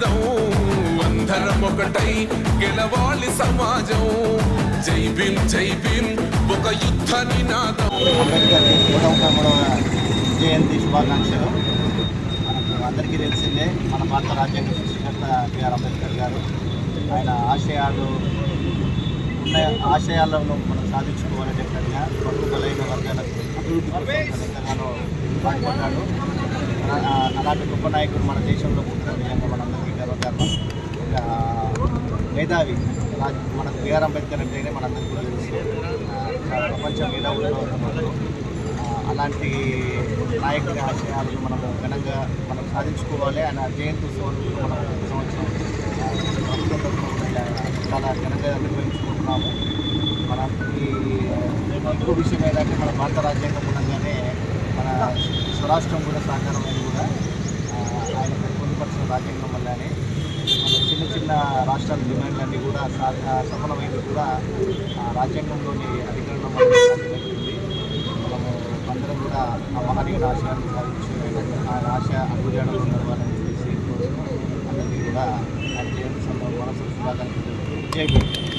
నినాదం అందరం ఒకటై గెలవాలి సమాజం. జై భీం జై భీం ఒక యుద్ధ నినాదం. జయంతి శుభాకాంక్షలు. అందరికీ తెలిసిందే మన భారత రాజ్యాంగ సృష్టికర్త బిఆర్ అంబేద్కర్ గారు ఆయన ఆశయాలు ఉన్న ఆశయాలను మనం సాధించుకోవాలని చెప్పినట్టుగా పొరుగు బలైన వర్గాలకు అభివృద్ధి కోసం పాటుపడ్డాడు. అలాంటి గొప్ప నాయకుడు మన దేశంలో పుట్టడం విధంగా మనం మేధావి. మన బిఆర్ అంబేద్కర్ అంటేనే మనందరికీ కూడా తెలుసు. ప్రపంచ మేధావుల్లో అలాంటి నాయకుడి ఆశయాలను మనం ఘనంగా మనం సాధించుకోవాలి. ఆయన జయంతి ఉత్సవాలు మనం సంవత్సరం చాలా ఘనంగా నిర్వహించుకుంటున్నాము. మన ఈ ఇంకో విషయం ఏంటంటే మన భారత రాజ్యాంగం ఉండగానే మన స్వరాష్ట్రం కూడా సాకారమైంది కూడా. ఆయన పొందుపరిచిన రాజ్యాంగం వల్లనే. చిన్న రాష్ట్రాల డిమాండ్లన్నీ కూడా సా- సఫలమైంది కూడా రాజ్యాంగంలోని అధికరణం వల్ల మనము అందరం కూడా ఆ మహనీయుల ఆశయాన్ని సాధించి ఆ ఆశ అభివృద్ధి నడవాలని చెప్పేసి అందరికీ కూడా ఆయన జయంతి మనసు శుభాకాంక్షలు